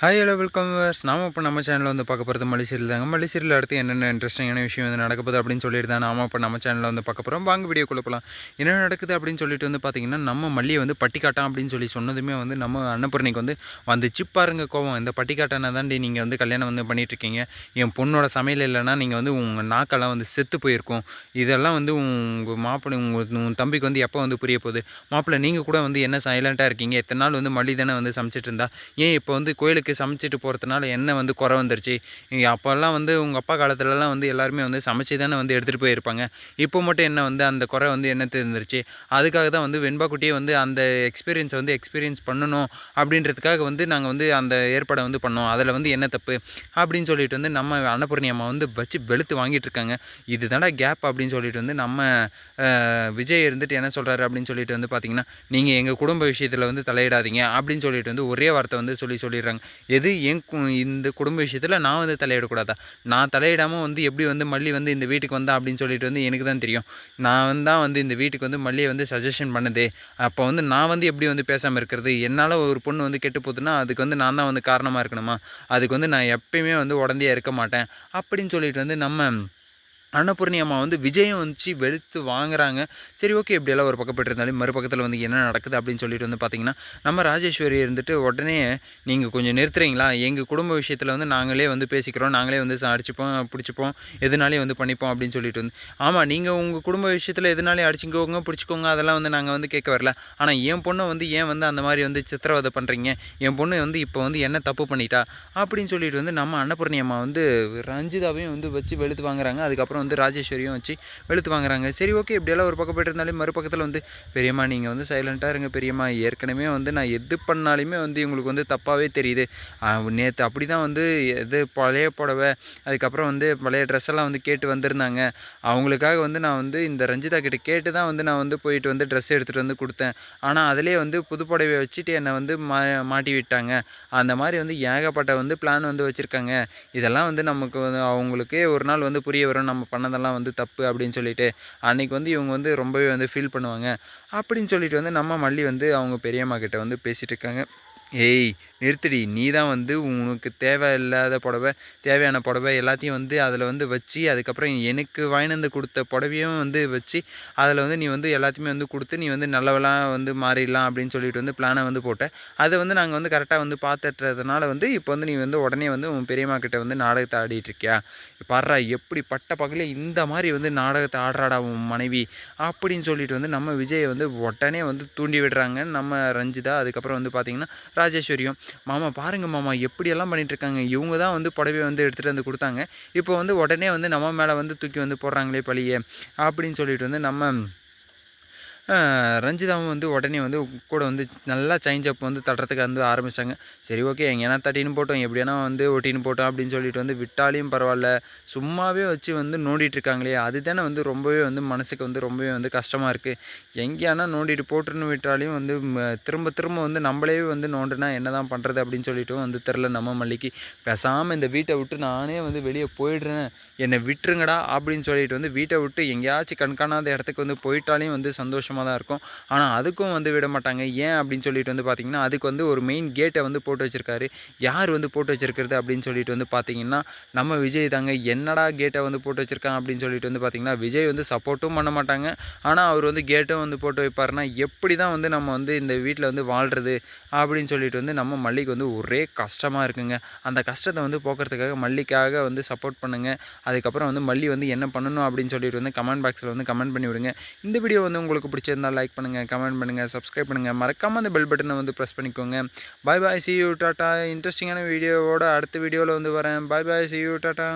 Hi hello welcome verse நாம இப்போ நம்ம சேனலில் வந்து பார்க்க போகிறது மலிசீரியல் தாங்க. மலிசீரியல் அடுத்து என்னென்ன இன்ட்ரெஸ்டிங்கான விஷயம் வந்து நடக்க போகுது அப்படின்னு சொல்லிட்டு தான் நாம இப்போ நம்ம சேனலில் வந்து பார்க்க போகிறோம் வாங்க வீடியோ போகலாம் என்ன நடக்குது அப்படின்னு சொல்லிட்டு வந்து பார்த்திங்கன்னா நம்ம மல்லியை வந்து பட்டிக்காட்டான் அப்படின்னு சொல்லி சொன்னதுமே வந்து நம்ம அன்னபூர்ணிக்கு வந்து வந்துச்சு. பாருங்க கோவம். இந்த பட்டிக்காட்டான தாண்டி நீங்கள் வந்து கல்யாணம் வந்து பண்ணிகிட்ருக்கீங்க என் பொண்ணோட சமையல் இல்லைன்னா நீங்கள் வந்து உங்கள் நாக்கெல்லாம் வந்து செத்து போயிருக்கும். இதெல்லாம் வந்து உங்கள் மாப்பிள்ளை உங்கள் உன் தம்பிக்கு வந்து எப்போ வந்து புரிய போகுது? மாப்பிள்ளை நீங்கள் கூட வந்து என்ன சைலண்ட்டாக இருக்கீங்க? எத்தனை நாள் வந்து மல்லி தானே வந்து சமைச்சிட்டு இருந்தா? ஏன் இப்போ வந்து கோயிலுக்கு வீட்டுக்கு சமைச்சிட்டு போகிறதுனால என்ன வந்து குறை வந்துருச்சு? அப்போல்லாம் வந்து உங்கள் அப்பா காலத்துலலாம் வந்து எல்லாருமே வந்து சமைச்சு தானே வந்து எடுத்துகிட்டு போயிருப்பாங்க. இப்போ மட்டும் என்ன வந்து அந்த குறை வந்து என்ன தெரிஞ்சிருச்சு? அதுக்காக தான் வந்து வெண்பாக்குட்டியே வந்து அந்த எக்ஸ்பீரியன்ஸை வந்து எக்ஸ்பீரியன்ஸ் பண்ணணும் அப்படின்றதுக்காக வந்து நாங்கள் வந்து அந்த ஏற்பாடை வந்து பண்ணோம். அதில் வந்து என்ன தப்பு? அப்படின்னு சொல்லிட்டு வந்து நம்ம அன்னபூர்ணி அம்மா வந்து வச்சு வெளுத்து வாங்கிட்டு இருக்காங்க. இதுதான்டா கேப் அப்படின்னு சொல்லிட்டு வந்து நம்ம விஜய் இருந்துட்டு என்ன சொல்கிறாரு அப்படின்னு சொல்லிட்டு வந்து பார்த்தீங்கன்னா நீங்கள் எங்கள் குடும்ப விஷயத்தில் வந்து தலையிடாதீங்க அப்படின்னு சொல்லிட்டு வந்து ஒரே வார்த்தை வந்து சொல்லி சொல்லிடுறாங்க. எது என் இந்த குடும்ப விஷயத்தில் நான் வந்து தலையிடக்கூடாதா? நான் தலையிடாமல் வந்து எப்படி வந்து மல்லி வந்து இந்த வீட்டுக்கு வந்தா அப்படின்னு சொல்லிட்டு வந்து எனக்கு தான் தெரியும். நான் வந்து தான் வந்து இந்த வீட்டுக்கு வந்து மல்லியை வந்து சஜஷன் பண்ணுது. அப்போ வந்து நான் வந்து எப்படி வந்து பேசாமல் இருக்கிறது? என்னால் ஒரு பொண்ணு வந்து கெட்டு போதுன்னா அதுக்கு வந்து நான் தான் வந்து காரணமாக இருக்கணுமா? அதுக்கு வந்து நான் எப்பயுமே வந்து உடந்தையாக இருக்க மாட்டேன். அப்படின்னு சொல்லிட்டு வந்து நம்ம அன்னபூர்ணி அம்மா வந்து விஜயம் வந்துச்சு வெளுத்து வாங்குறாங்க. சரி ஓகே இப்படியெல்லாம் ஒரு பக்கப்பட்டு இருந்தாலும் மறுபக்கத்தில் வந்து என்ன நடக்குது அப்படின்னு சொல்லிட்டு வந்து பார்த்தீங்கன்னா நம்ம ராஜேஸ்வரி இருந்துட்டு உடனே நீங்கள் கொஞ்சம் நிறுத்துறீங்களா? எங்கள் குடும்ப விஷயத்தில் வந்து நாங்களே வந்து பேசிக்கிறோம் நாங்களே வந்து அடிச்சுப்போம் பிடிச்சிப்போம் எதுனாலே வந்து பண்ணிப்போம் அப்படின்னு சொல்லிட்டு வந்து. ஆமாம் நீங்கள் உங்கள் குடும்ப விஷயத்தில் எதுனாலே அடிச்சுக்கோங்க பிடிச்சிக்கோங்க அதெல்லாம் வந்து நாங்கள் வந்து கேட்க வரல. ஆனால் என் பொண்ணை வந்து ஏன் வந்து அந்த மாதிரி வந்து சித்திரவதை பண்ணுறீங்க என் பொண்ணு வந்து இப்போ வந்து என்ன தப்பு பண்ணிட்டா? அப்படின்னு சொல்லிட்டு வந்து நம்ம அன்னபூர்ணி அம்மா வந்து ரஞ்சிதாவையும் வந்து வச்சு வெளுத்து வாங்குறாங்க. அதுக்கப்புறம் வந்து ராஜேஸ்வரியும் வச்சு வெளுத்து வாங்குறாங்க. சரி ஓகே இப்படியெல்லாம் ஒரு பக்கம் போய்ட்டு இருந்தாலும் மறுபக்கத்தில் வந்து பெரியம்மா நீங்கள் வந்து சைலண்ட்டாக இருங்க பெரியம்மா. ஏற்கனவே வந்து நான் எது பண்ணாலுமே வந்து இவங்களுக்கு வந்து தப்பாகவே தெரியுது. நேற்று அப்படி தான் வந்து எது பழைய புடவை அதுக்கப்புறம் வந்து பழைய ட்ரெஸ் எல்லாம் வந்து கேட்டு வந்திருந்தாங்க. அவங்களுக்காக வந்து நான் வந்து இந்த ரஞ்சிதா கிட்ட கேட்டு தான் வந்து நான் வந்து போயிட்டு வந்து ட்ரெஸ் எடுத்துகிட்டு வந்து கொடுத்தேன். ஆனால் அதிலே வந்து புது புடவை வச்சுட்டு என்னை வந்து மா மாட்டி விட்டாங்க. அந்த மாதிரி வந்து ஏகப்பட்ட வந்து பிளான் வந்து வச்சுருக்காங்க. இதெல்லாம் வந்து நமக்கு வந்து அவங்களுக்கே ஒரு நாள் வந்து புரிய வரும். நம்ம பண்ணதெல்லாம் வந்து தப்பு அப்படின்னு சொல்லிட்டு அன்றைக்கி வந்து இவங்க வந்து ரொம்பவே வந்து ஃபீல் பண்ணுவாங்க. அப்படின்னு சொல்லிட்டு வந்து நம்ம மல்லி வந்து அவங்க பெரியம்மா கிட்ட வந்து பேசிகிட்டு இருக்காங்க. ஏய் நிறுத்தடி. நீ தான் வந்து உனக்கு தேவையில்லாத புடவை தேவையான புடவை எல்லாத்தையும் வந்து அதில் வந்து வச்சு அதுக்கப்புறம் எனக்கு வாங்கினந்து கொடுத்த புடவையும் வந்து வச்சு அதில் வந்து நீ வந்து எல்லாத்தையுமே வந்து கொடுத்து நீ வந்து நல்லவெல்லாம் வந்து மாறிடலாம் அப்படின்னு சொல்லிட்டு வந்து பிளானை வந்து போட்டேன் அதை வந்து நாங்கள் வந்து கரெக்டாக வந்து பார்த்துட்டுறதுனால வந்து இப்போ வந்து நீ வந்து உடனே வந்து உன் பெரியம்மா கிட்ட வந்து நாடகத்தை ஆடிட்டு இருக்கியா? பாடுறா எப்படி பட்ட பகலில் இந்த மாதிரி வந்து நாடகத்தை ஆடுறாடா உன் மனைவி அப்படின்னு சொல்லிட்டு வந்து நம்ம விஜயை வந்து உடனே வந்து தூண்டி விடுறாங்க நம்ம ரஞ்சிதா அதுக்கப்புறம் வந்து பார்த்திங்கன்னா ராஜேஸ்வரியும் மாமா பாருங்கள் மாமா எப்படியெல்லாம் பண்ணிகிட்ருக்காங்க இவங்க தான் வந்து புடவை வந்து எடுத்துகிட்டு வந்து கொடுத்தாங்க. இப்போ வந்து உடனே வந்து நம்ம மேலே வந்து தூக்கி வந்து போடுறாங்களே பழியே அப்படின்னு சொல்லிட்டு வந்து நம்ம ரஞ்சிதாவும் வந்து உடனே வந்து கூட வந்து நல்லா சேஞ்ச் அப் வந்து தட்டுறதுக்கு வந்து ஆரம்பித்தாங்க சரி ஓகே எங்கேனா தட்டின்னு போட்டோம் எப்படியானா வந்து ஒட்டின்னு போட்டோம் அப்படின்னு சொல்லிட்டு வந்து விட்டாலையும் பரவாயில்ல. சும்மாவே வச்சு வந்து நோண்டிட்டு இருக்காங்களே அதுதானே வந்து ரொம்பவே வந்து மனசுக்கு வந்து ரொம்பவே வந்து கஷ்டமாக இருக்குது எங்கேயானா நோண்டிட்டு போட்டுன்னு விட்டாலையும் வந்து திரும்ப திரும்ப வந்து நம்மளே வந்து நோண்டுனா என்ன தான் பண்ணுறது அப்படின்னு சொல்லிட்டு வந்து தெரில நம்ம மல்லிக்கு. பேசாமல் இந்த வீட்டை விட்டு நானே வந்து வெளியே போயிடுறேன். என்னை விட்டுருங்கடா அப்படின்னு சொல்லிட்டு வந்து வீட்டை விட்டு எங்கேயாச்சும் கண்காணாத இடத்துக்கு வந்து போயிட்டாலையும் வந்து சந்தோஷமாக தான் இருக்கும். ஆனால் அதுக்கும் வந்து விட மாட்டாங்க. ஏன் அப்படின்னு சொல்லிட்டு வந்து பார்த்திங்கன்னா அதுக்கு வந்து ஒரு மெயின் கேட்டை வந்து போட்டு வச்சுருக்காரு. யார் வந்து போட்டு வச்சுருக்கிறது அப்படின்னு சொல்லிட்டு வந்து பார்த்திங்கன்னா நம்ம விஜய் தாங்க. என்னடா கேட்டை வந்து போட்டு வச்சுருக்காங்க அப்படின்னு சொல்லிட்டு வந்து பார்த்திங்கன்னா விஜய் வந்து சப்போர்ட்டும் பண்ண மாட்டாங்க. ஆனால் அவர் வந்து கேட்டும் வந்து போட்டு வைப்பாருன்னா எப்படி தான் வந்து நம்ம வந்து இந்த வீட்டில் வந்து வாழ்கிறது அப்படின்னு சொல்லிட்டு வந்து நம்ம மல்லிக்கு வந்து ஒரே கஷ்டமாக இருக்குங்க. அந்த கஷ்டத்தை வந்து போக்குறதுக்காக மல்லிக்காக வந்து சப்போர்ட் பண்ணுங்கள் அதுக்கப்புறம் வந்து மல்லி வந்து என்ன பண்ணணும் அப்படின்னு சொல்லிட்டு வந்து கமெண்ட் பாக்ஸில் வந்து கமெண்ட் பண்ணி விடுங்க. இந்த வீடியோ வந்து உங்களுக்கு பிடிச்சிருந்தால் லைக் பண்ணுங்கள் கமெண்ட் பண்ணுங்கள் சப்ஸ்கிரைப் பண்ணுங்கள் மறக்காமல் அந்த பெல் பட்டனை வந்து ப்ரெஸ் பண்ணிக்கோங்க. Bye bye see you tata இன்ட்ரெஸ்டிங்கான வீடியோவோட அடுத்த வீடியோவில் வந்து வரேன். Bye bye see you tata